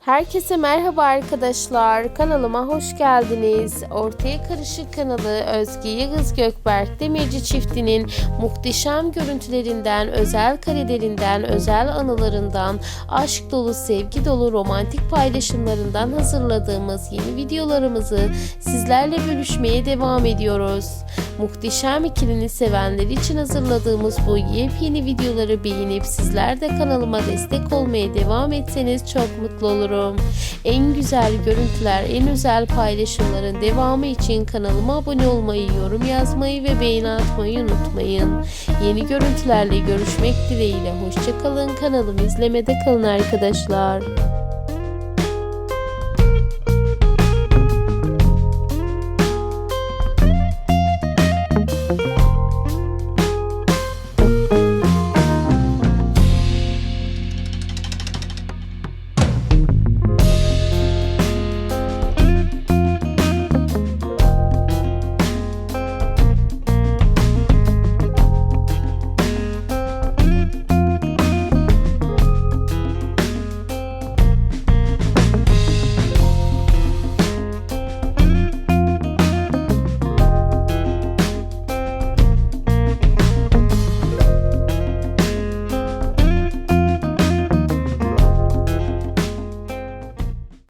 Herkese merhaba arkadaşlar. Kanalıma hoş geldiniz. Ortaya Karışık kanalı Özge Yağız Gökberk Demirci çiftinin muhteşem görüntülerinden, özel karelerinden, özel anılarından, aşk dolu, sevgi dolu, romantik paylaşımlarından hazırladığımız yeni videolarımızı sizlerle bölüşmeye devam ediyoruz. Muhteşem ikilini sevenler için hazırladığımız bu yepyeni videoları beğenip sizler de kanalıma destek olmaya devam etseniz çok mutlu olurum. En güzel görüntüler, en özel paylaşımların devamı için kanalıma abone olmayı, yorum yazmayı ve beğeni atmayı unutmayın. Yeni görüntülerle görüşmek dileğiyle. Hoşçakalın. Kanalımı izlemede kalın arkadaşlar.